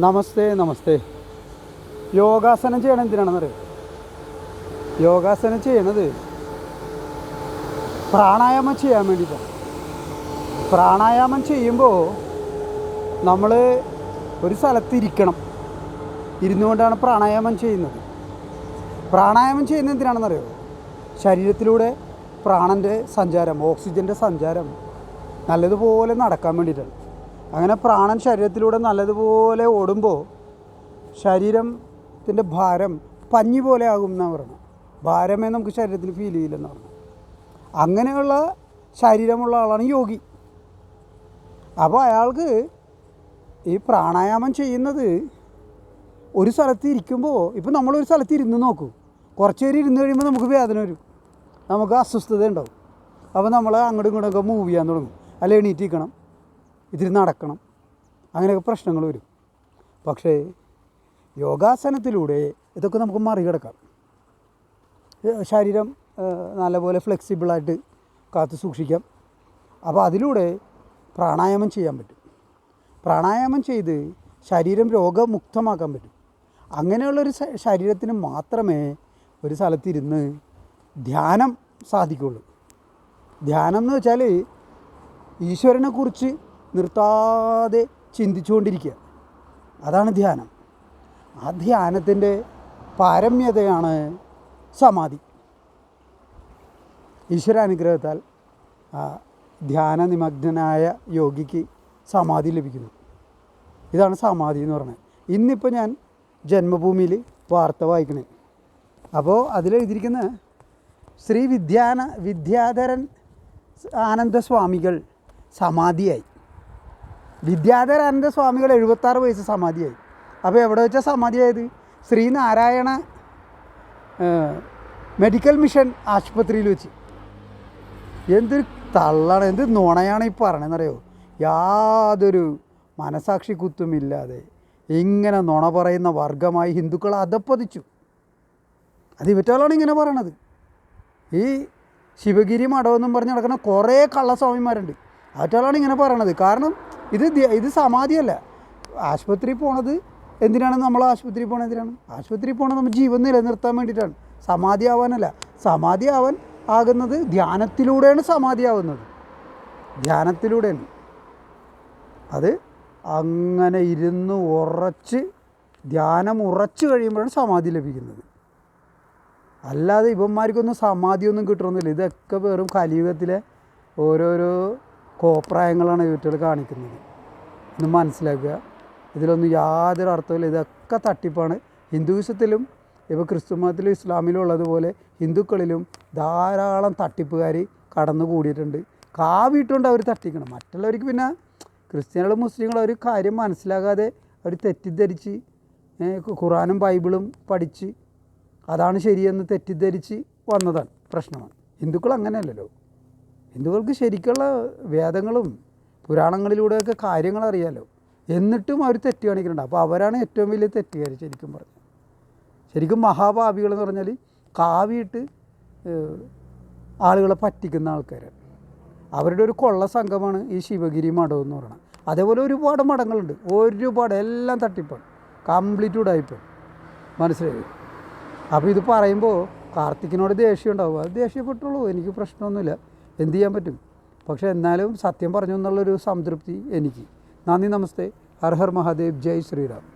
നമസ്തേ നമസ്തേ. യോഗാസനം ചെയ്യണം എന്തിനാണെന്നറിയോ? യോഗാസനം ചെയ്യണത് പ്രാണായാമം ചെയ്യാൻ വേണ്ടിയിട്ടാണ് പ്രാണായാമം ചെയ്യുമ്പോൾ നമ്മൾ ഒരു സ്ഥലത്ത് ഇരിക്കണം. ഇരുന്നുകൊണ്ടാണ് പ്രാണായാമം ചെയ്യുന്നത്. പ്രാണായാമം ചെയ്യുന്നത് എന്തിനാണെന്നറിയോ? ശരീരത്തിലൂടെ പ്രാണന്റെ സഞ്ചാരം ഓക്സിജന്റെ സഞ്ചാരം നല്ലതുപോലെ നടക്കാൻ വേണ്ടിയിട്ടാണ്. അങ്ങനെ പ്രാണൻ ശരീരത്തിലൂടെ നല്ലതുപോലെ ഓടുമ്പോൾ ശരീരത്തിന്റെ ഭാരം പഞ്ഞി പോലെ ആകും എന്നാണ് പറയുന്നത്. ഭാരമേ നമുക്ക് ശരീരത്തിൽ ഫീൽ ചെയ്യില്ലെന്ന് പറഞ്ഞു അങ്ങനെയുള്ള ശരീരമുള്ള ആളാണ് യോഗി. അപ്പോൾ അയാൾക്ക് ഈ പ്രാണായാമം ചെയ്യുന്നത് ഒരു സ്ഥലത്ത് ഇരിക്കുമ്പോൾ ഇപ്പോൾ നമ്മളൊരു സ്ഥലത്ത് ഇരുന്ന് നോക്കൂ. കുറച്ച് നേരം ഇരുന്ന് കഴിയുമ്പോൾ നമുക്ക് വേദന വരും. നമുക്ക് അസ്വസ്ഥത ഉണ്ടാവും. അപ്പോൾ നമ്മൾ അങ്ങോട്ടും ഇങ്ങോട്ടൊക്കെ മൂവ് ചെയ്യാൻ തുടങ്ങും. അല്ലെ എണീറ്റ് നിൽക്കണം ഇതിൽ നടക്കണം. അങ്ങനെയൊക്കെ പ്രശ്നങ്ങൾ വരും. പക്ഷേ യോഗാസനത്തിലൂടെ ഇതൊക്കെ നമുക്ക് മറികടക്കാം. ശരീരം നല്ലപോലെ ഫ്ലെക്സിബിളായിട്ട് കാത്തു സൂക്ഷിക്കാം. അപ്പോൾ അതിലൂടെ പ്രാണായാമം ചെയ്യാൻ പറ്റും. പ്രാണായാമം ചെയ്ത് ശരീരം രോഗമുക്തമാക്കാൻ പറ്റും. അങ്ങനെയുള്ളൊരു ശരീരത്തിന് മാത്രമേ ഒരു സ്ഥലത്തിരുന്ന് ധ്യാനം സാധിക്കുള്ളൂ. ധ്യാനം എന്ന് വെച്ചാൽ ഈശ്വരനെക്കുറിച്ച് നിർത്താതെ ചിന്തിച്ചുകൊണ്ടിരിക്കുക. അതാണ് ധ്യാനം. ആ ധ്യാനത്തിന്റെ പാരമ്യതയാണ് സമാധി. ഈശ്വരാനുഗ്രഹത്താൽ ആ ധ്യാന നിമഗ്നനായ യോഗിക്ക് സമാധി ലഭിക്കുന്നു. ഇതാണ് സമാധി എന്ന് പറയുന്നത് ഇന്നിപ്പോൾ ഞാൻ ജന്മഭൂമിയിൽ വാർത്ത വായിക്കണേ. അപ്പോൾ അതിലെഴുതിയിരിക്കുന്ന ശ്രീ വിദ്യാന വിദ്യാധരൻ ആനന്ദസ്വാമികൾ സമാധിയായി. വിദ്യാധരാനന്ദ സ്വാമികൾ എഴുപത്താറ് വയസ്സ് സമാധിയായി. അപ്പോൾ എവിടെ വെച്ചാൽ സമാധിയായത്? ശ്രീനാരായണ മെഡിക്കൽ മിഷൻ ആശുപത്രിയിൽ വെച്ച്. എന്തൊരു തള്ളാണ് എന്ത് നുണയാണ് ഈ പറയണെന്നറിയോ യാതൊരു മനസാക്ഷി കുത്തുമില്ലാതെ ഇങ്ങനെ നുണ പറയുന്ന വർഗമായി ഹിന്ദുക്കൾ അതപ്പതിച്ചു അത് ഇവറ്റാളാണ് ഇങ്ങനെ പറയണത്. ഈ ശിവഗിരി മഠമെന്നും പറഞ്ഞ് നടക്കുന്ന കുറേ കള്ളസ്വാമിമാരുണ്ട്. അവറ്റാളാണ് ഇങ്ങനെ പറയണത്. കാരണം ഇത് ഇത് സമാധിയല്ല. ആശുപത്രിയിൽ പോണത് എന്തിനാണ്? നമ്മൾ ആശുപത്രിയിൽ പോണത് എന്തിനാണ്? ആശുപത്രിയിൽ പോണത് നമ്മൾ ജീവൻ നിലനിർത്താൻ വേണ്ടിയിട്ടാണ്. സമാധി ആവാനല്ല. സമാധി ആവാൻ ആകുന്നത് ധ്യാനത്തിലൂടെയാണ് സമാധി ആവുന്നത്. ധ്യാനത്തിലൂടെയാണ്. അത് അങ്ങനെ ഇരുന്ന് ഉറച്ച് ധ്യാനം ഉറച്ചു കഴിയുമ്പോഴാണ് സമാധി ലഭിക്കുന്നത്. അല്ലാതെ ഇവന്മാർക്കൊന്നും സമാധിയൊന്നും കിട്ടണമെന്നില്ല. ഇതൊക്കെ വെറും കലിയുഗത്തിലെ ഓരോരോ കോപ്രായങ്ങളാണ് ഇവറ്റകൾ കാണിക്കുന്നത്. ഒന്ന് മനസ്സിലാക്കുക. ഇതിലൊന്നും യാതൊരു അർത്ഥമില്ല ഇതൊക്കെ തട്ടിപ്പാണ്. ഹിന്ദുവിസത്തിലും ഇപ്പോൾ ക്രിസ്തു മതത്തിലും ഇസ്ലാമിലും ഉള്ളതുപോലെ ഹിന്ദുക്കളിലും ധാരാളം തട്ടിപ്പുകാർ കടന്നു കൂടിയിട്ടുണ്ട്. കാവിട്ടുകൊണ്ട് അവർ തട്ടിക്കണം. മറ്റുള്ളവർക്ക് പിന്നെ ക്രിസ്ത്യാനികളും മുസ്ലിങ്ങളും ഒരു കാര്യം മനസ്സിലാകാതെ അവർ തെറ്റിദ്ധരിച്ച് ഖുറാനും ബൈബിളും പഠിച്ച് അതാണ് ശരിയെന്ന് തെറ്റിദ്ധരിച്ച് വന്നതാണ് പ്രശ്നമാണ്. ഹിന്ദുക്കൾ അങ്ങനെയല്ലല്ലോ. ഹിന്ദുക്കൾക്ക് ശരിക്കുള്ള വേദങ്ങളും പുരാണങ്ങളിലൂടെയൊക്കെ കാര്യങ്ങൾ അറിയാമല്ലോ എന്നിട്ടും അവർ തെറ്റ് കാണിക്കുന്നുണ്ട്. അപ്പോൾ അവരാണ് ഏറ്റവും വലിയ തെറ്റുകാർ ശരിക്കും പറഞ്ഞത് ശരിക്കും മഹാഭാവികൾ എന്ന് പറഞ്ഞാൽ കാവിയിട്ട് ആളുകളെ പറ്റിക്കുന്ന ആൾക്കാരാണ് അവരുടെ ഒരു കൊള്ള സംഘമാണ് ഈ ശിവഗിരി മഠം എന്ന് പറയുന്നത് അതേപോലെ ഒരുപാട് മഠങ്ങളുണ്ട്. ഒരുപാട് എല്ലാം തട്ടിപ്പാണ്. കംപ്ലീറ്റ് ഉടായിപ്പാണ് മനസ്സിലായി? അപ്പോൾ ഇത് പറയുമ്പോൾ കാർത്തിക്കിനോട് ദേഷ്യം ഉണ്ടാവും. അത് ദേഷ്യപ്പെട്ടുള്ളൂ. എനിക്ക് പ്രശ്നമൊന്നുമില്ല. എന്ത് ചെയ്യാൻ പറ്റും? പക്ഷേ എന്നാലും സത്യം പറഞ്ഞു എന്നുള്ളൊരു സംതൃപ്തി എനിക്ക്. നന്ദി നമസ്തേ. ഹർ ഹർ മഹാദേവ്. ജയ് ശ്രീറാം